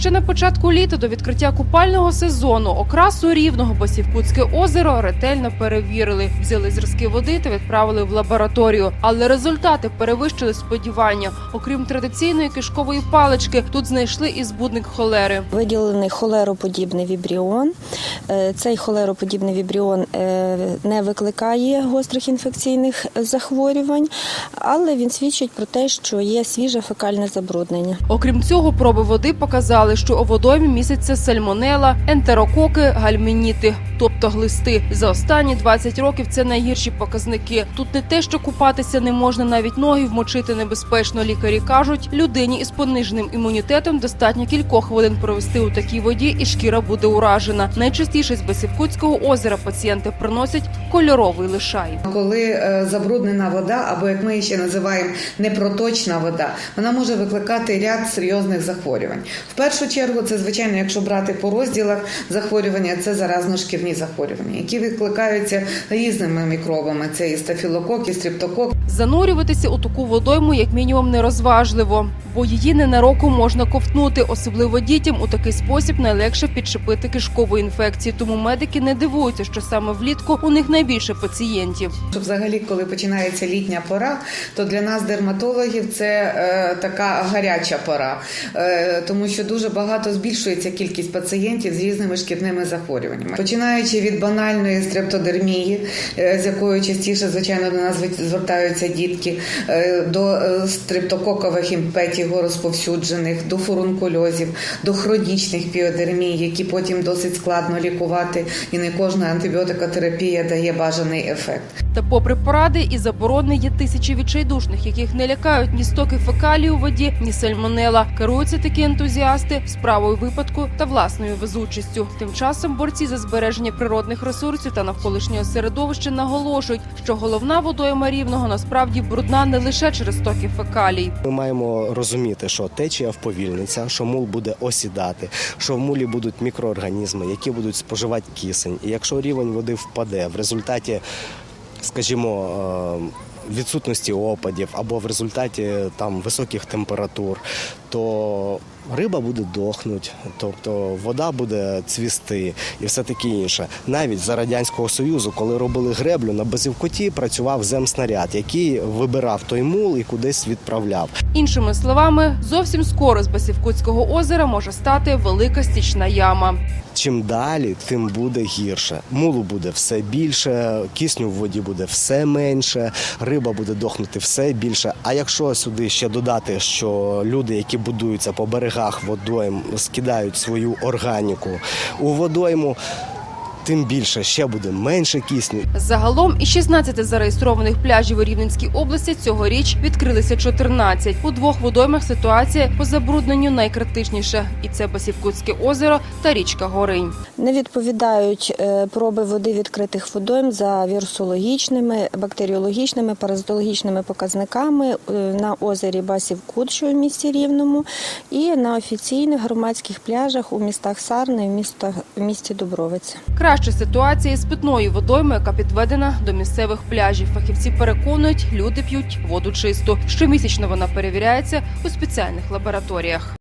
Ще на початку літа до відкриття купального сезону окрасу рівного Басівкутське озеро ретельно перевірили. Взяли зразки води та відправили в лабораторію. Але результати перевищили сподівання. Окрім традиційної кишкової палички, тут знайшли і збудник холери. Виділений холероподібний вібріон. Е, Цей холероподібний вібріон е, не викликає гострих інфекційних захворювань, але він свідчить про те, що є свіже фекальне забруднення. Окрім цього, проби води показали, що у водоймі містяться сальмонела, ентерококи, гальмініти, тобто глисти. За останні 20 років це найгірші показники. Тут не те, що купатися не можна, навіть ноги вмочити небезпечно. Лікарі кажуть, людині із пониженим імунітетом достатньо кількох хвилин провести у такій воді, і шкіра буде уражена. Найчастіше з Басівкутського озера пацієнти приносять кольоровий лишай. Коли е, забруднена вода, або як ми ще називаємо непроточна вода, вона може викликати ряд серйозних захворювань. В першу чергу, це звичайно, якщо брати по розділах захворювання, це заразно-шкірні захворювання, які викликаються різними мікробами. Це і стафілокок, і стриптокок. Занурюватися у таку водойму як мінімум нерозважливо, бо її ненароком можна ковтнути. Особливо дітям у такий спосіб найлегше підчепити кишкову інфекцію. Тому медики не дивуються, що саме влітку у них найбільше пацієнтів. Взагалі, коли починається літня пора, то для нас, дерматологів, це е, така гаряча пора, е, тому що дуже багато збільшується кількість пацієнтів з різними шкірними захворюваннями, починаючи від банальної стрептодермії, е, з якою частіше, звичайно, до нас звертаються дітки, е, до е, стрептококових імпетів розповсюджених, до фурункульозів, до хронічних піодермій, які потім досить складно лікувати, і не кожна антибіотикотерапія дає бажаний ефект. Та, попри поради і заборони, є тисячі відчайдушних, яких не лякають ні стоки фекалій у воді, ні сальмонела. Керуються такі ентузіасти справою випадку та власною везучістю. Тим часом борці за збереження природних ресурсів та навколишнього середовища наголошують, що головна водойма рівного насправді брудна не лише через стоки фекалій. Ми маємо розуміти, що течія вповільниться, що мул буде осідати, що в мулі будуть мікроорганізми, які будуть споживати кисень. І якщо рівень води впаде в результаті, скажімо, е, відсутності опадів або в результаті там високих температур, то риба буде дохнути, тобто вода буде цвісти і все таке інше. Навіть за радянського союзу, коли робили греблю, на Безівкоті працював земснаряд, який вибирав той мул і кудись відправляв. Іншими словами, зовсім скоро з Басівкутського озера може стати велика стічна яма. Чим далі, тим буде гірше. Мулу буде все більше, кисню в воді буде все менше, риба буде дохнути все більше. А якщо сюди ще додати, що люди, які будуються по берегах водойм, скидають свою органіку. У водойму, тим більше ще буде менше кисню. Загалом із 16 зареєстрованих пляжів у Рівненській області цьогоріч відкрилися 14. У двох водоймах ситуація по забрудненню найкритичніша, і це Басівкутське озеро та річка Горинь. Не відповідають е, проби води відкритих водойм за вірусологічними, бактеріологічними, паразитологічними показниками е, на озері Басів-Кут, що в місті Рівному, і на офіційних громадських пляжах у містах Сарни в місті Дубровиця. Краща ситуація з питною водоймою, яка підведена до місцевих пляжів. Фахівці переконують, люди п'ють воду чисту. Щомісячно вона перевіряється у спеціальних лабораторіях.